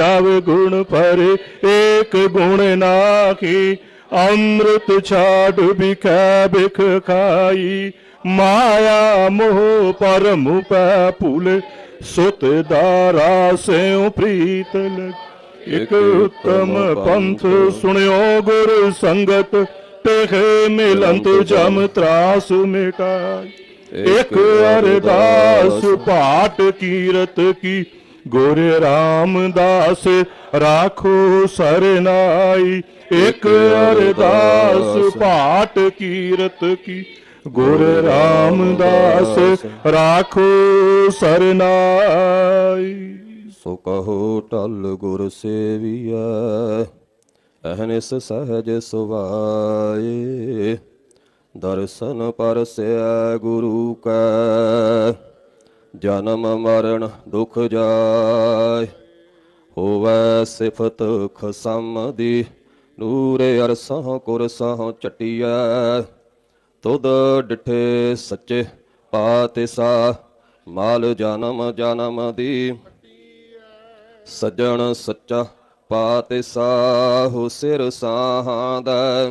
ਅਵਗੁਣ ਪਰੇ ਏਕ ਗੁਣ ਨਾਹੀ ਅੰਮ੍ਰਿਤ ਛਾੜ ਬਿਖੈ ਬਿਖ ਖਾਈ। ਮਾਇਆ ਮੋਹ ਪਰਮ ਪੈ ਭੁਲ ਸੁਤ ਦਾਰਾ ਸਿਉ ਪ੍ਰੀਤ ਲਗ ਇਕ ਉਤਮ ਪੰਥ ਸੁਣਿਓ ਗੁਰ ਸੰਗਤ ਤੇਹ ਮਿਲੰਤ ਜਮ ਤਰਾਸ ਮਿਟਾਈ। ਇਕ ਅਰਦਾਸ ਪਾਟ ਕੀਰਤ ਕੀ ਗੁਰ ਰਾਮਦਾਸ ਰਾਖੋ ਸਰਨਾਈ। ਇਕ ਅਰਦਾਸ ਪਾਟ ਕੀਰਤ ਕੀ। ਗੁਰ ਰਾਮਦਾਸ ਰਾਖੋ ਸਰਨਾਈ। ਸੋ ਕਹੋ ਟਲ ਗੁਰ ਸੇਵੀਐ ਅਹਨਿਸ ਸਹਜ ਸੁਭਾਏ। ਦਰਸ਼ਨ ਪਰਸੈ ਗੁਰੂ ਕੈ ਜਨਮ ਮਰਨ ਦੁਖ ਜਾਏ, ਹੋਵੈ ਸਿਫਤ ਖਸਮ ਦੀ, ਨੂਰੇ ਅਰਸਹ ਕੁਰਸਹ ਚਟਿਐ ਤੁਧ ਡਿਠੇ ਸੱਚੇ ਪਾਤਿਸਾ, ਮਾਲ ਜਨਮ ਜਨਮ ਦੀ। ਸੱਜਣ ਸੱਚਾ ਪਾਤਿਸਾ, ਹੋ ਸਿਰ ਸਾਹਾਂਦਾ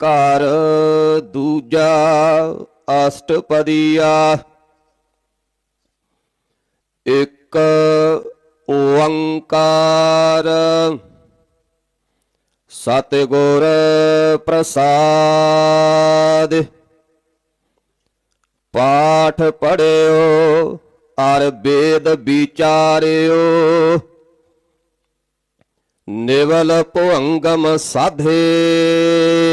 ਘਰ ਦੂਜਾ ਅਸ਼ਟਪਦੀਆ। ਇੱਕ ਓੰਕਾਰ। ਸਤਿਗੁਰ ਪ੍ਰਸਾਦ। ਪਾਠ ਪੜਿਓ, ਅਰ ਵੇਦ ਵਿਚਾਰਿਓ। ਨਿਵਲ ਭੁੰਗਮ ਸਾਧੇ।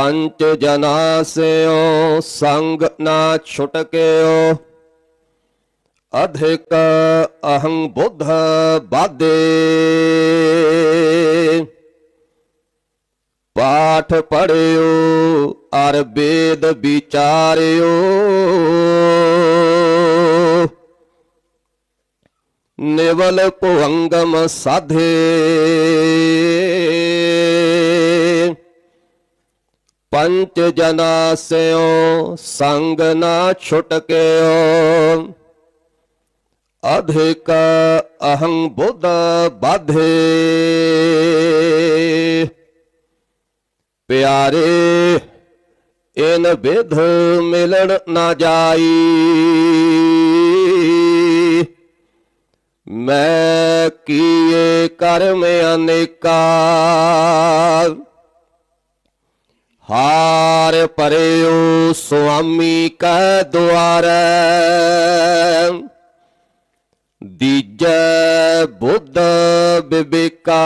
ਪੰਚ ਜਨਾ ਸਿਓ ਸੰਗ ਨਾ ਛੁਟਕਿਓ ਅਧਿਕ ਅਹੰ ਬੁੱਧ ਬਾਦੇ ਪਾਠ ਪੜਿਓ ਅਰ ਵੇਦ ਵਿਚਾਰਿਓ ਨਿਵਲ ਭੁੰਗਮ ਸਾਧੇ ਪੰਚ ਜਨਾ ਸਿਓ, ਸੰਗ ਨਾ ਛੁਟਕਿਓ ਅਧਿਕ ਅਹੰ ਬੁੱਧ ਬਾਧੇ। ਪਿਆਰੇ, ਇਨ ਵਿਧ ਮਿਲਣ ਨਾ ਜਾਈ। ਮੈਂ ਕੀਏ ਕਰਮ ਅਨੇਕਾ। ਹਾਰ ਪਰਿਓ ਸੁਆਮੀ ਕੈ ਦੁਆਰੈ। ਦੀਜੈ ਬੁੱਧ ਬਿਬੇਕਾ।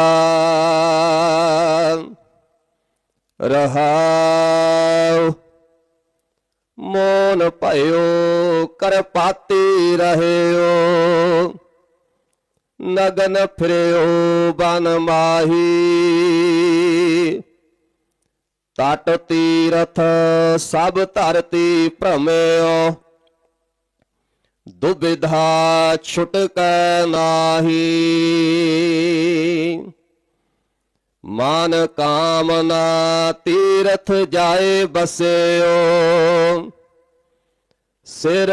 ਰਹਾਉ, ਮੋਨ ਭਇਓ, ਕਰਪਾਤੀ ਰਹਿਓ। ਨਗਨ ਫਿਰਿਓ, ਬਨ ਮਾਹੀ। ਤਟ ਤੀਰਥ ਸਭ ਧਰਤੀ ਭ੍ਰਮਿਓ, ਦੁਬਿਧਾ ਛੁਟਕੈ ਨਾਹੀ। ਮਨ ਕਾਮਨਾ ਤੀਰਥ ਜਾਏ ਬਸਿਓ, ਸਿਰ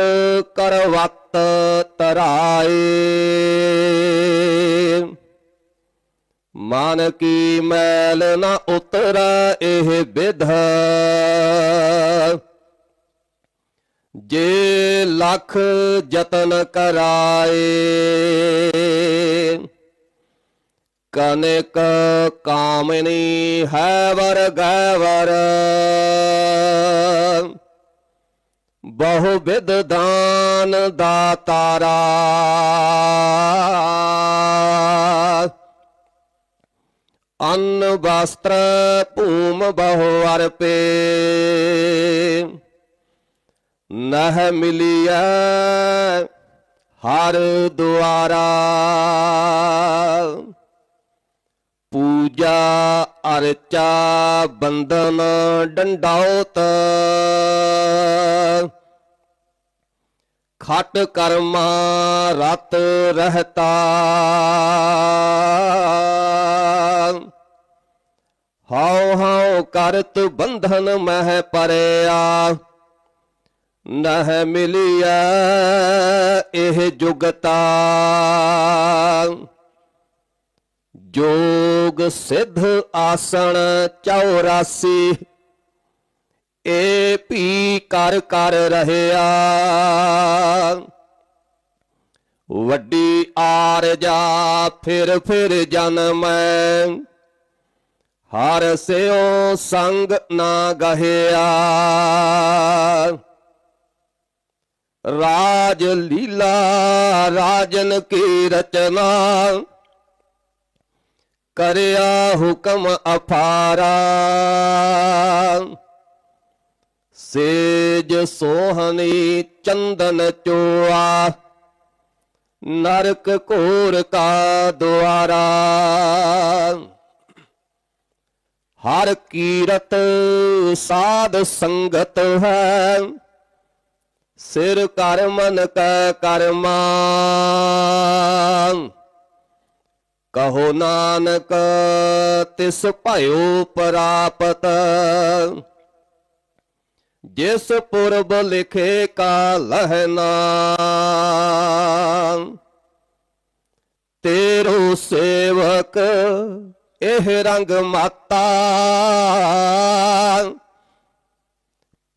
ਕਰਵਤ ਤਰਾਏ। ਮਨ ਕੀ ਮੈਲ ਨ ਉਤਰ ਇਹ ਵਿਧ। ਜੇ ਲੱਖ ਯਤਨ ਕਰਾਏ, ਕਨਕ ਕਾਮਨੀ ਹੈ ਵਰ ਗੈਵਰ ਬਹੁ ਵਿਦ ਦਾਨ ਦਾਤਾਰਾ। ਅੰਨ ਵਸਤਰ ਭੂਮ ਬਹੁ ਅਰਪੇ। ਨਹ ਮਿਲਿਆ ਹਰ ਦੁਆਰਾ। ਪੂਜਾ ਅਰਚਾ ਬੰਦਨ ਡੰਡਾਉਤ ਖਟ ਕਰਮਾ ਰਤ ਰਹਤਾ। ਹਉ ਹਉ ਕਰਤ ਬੰਧਨ ਮਹਿ ਪਰਿਆ, ਨਹਿ ਮਿਲਿਆ ਇਹ ਜੁਗਤਾ ਜੋਗ ਸਿੱਧ ਆਸਣ 84 ਏ ਭੀ ਕਰ ਕਰ ਰਹਿਆ। ਵੱਡੀ ਆਰਜਾ ਫਿਰ ਫਿਰ ਜਨਮੈ ਹਰ ਸਿਓ ਸੰਗ ਨਾ ਗਹਿਆ। ਰਾਜ ਲੀਲਾ, ਰਾਜਨ ਕੀ ਰਚਨਾ। ਕਰਿਆ ਹੁਕਮ ਅਫਾਰਾ ਸੇਜ ਸੋਹਣੀ ਚੰਦਨ ਚੋਆ। ਨਰਕ ਘੋਰ ਕਾ ਦੁਆਰਾ। ਹਰ ਕੀਰਤ ਸਾਧ ਸੰਗਤ ਹੈ। ਸਿਰ ਕਰ ਮਨ ਕੈ ਕਰਮਾ ਕਹੋ ਨਾਨਕ, ਤਿਸ ਭਇਓ ਪ੍ਰਾਪਤ। ਜਿਸ ਪੁਰਬ ਲਿਖੇ ਕਾ ਲਹਿਨਾ ਤੇਰੋ ਸੇਵਕ ਇਹ ਰੰਗ ਮਾਤਾ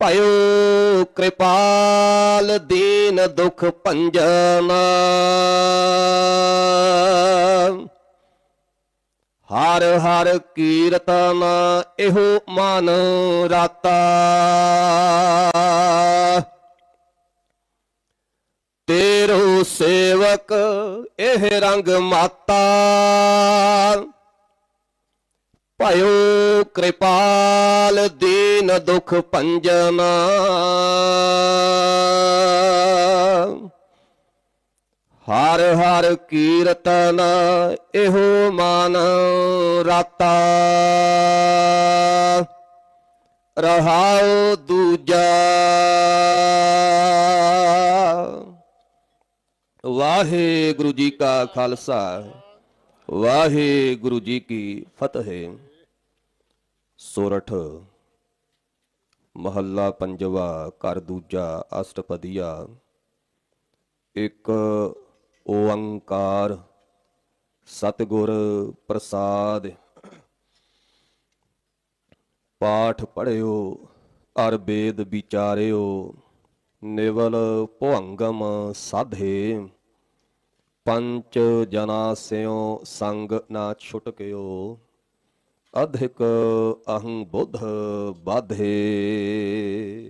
ਭਇਓ ਕਿਰਪਾਲ ਦੀਨ ਦੁਖ ਭੰਜਨ। ਹਰ ਹਰ ਕੀਰਤਨ ਇਹੋ ਮਨ ਰਾਤਾ। ਤੇਰੋ ਸੇਵਕ ਇਹ ਰੰਗ ਮਾਤਾ। ਭਇਓ ਕਿਰਪਾਲ ਦੀਨ ਦੁਖ ਭੰਜਨ। ਹਰ ਹਰ ਕੀਰਤਨ ਇਹੋ ਮਨ ਰਾਤਾ। ਰਹਾਉ ਦੂਜਾ। ਵਾਹਿਗੁਰੂ ਜੀ ਕਾ ਖਾਲਸਾ, ਵਾਹਿਗੁਰੂ ਜੀ ਕੀ ਫਤਿਹ। ਸੋਰਠ, ਮਹੱਲਾ ਪੰਜਵਾ ਕਰ ਦੂਜਾ, ਅਸ਼ਟਪਦੀਆ। ਇੱਕ ਓੰਕਾਰ, ਸਤਿਗੁਰ ਪ੍ਰਸਾਦ। ਪਾਠ ਪੜਿਓ ਅਰ ਵੇਦ ਵਿਚਾਰਿਓ, ਨਿਵਲ ਭੁੰਗਮ ਸਾਧੇ। ਪੰਚ ਜਨਾ ਸਿਓ ਸੰਗ ਨਾ ਛੁਟਕਿਓ। ਅਧਿਕ ਅਹੰ ਬੁੱਧ ਬਾਧੇ।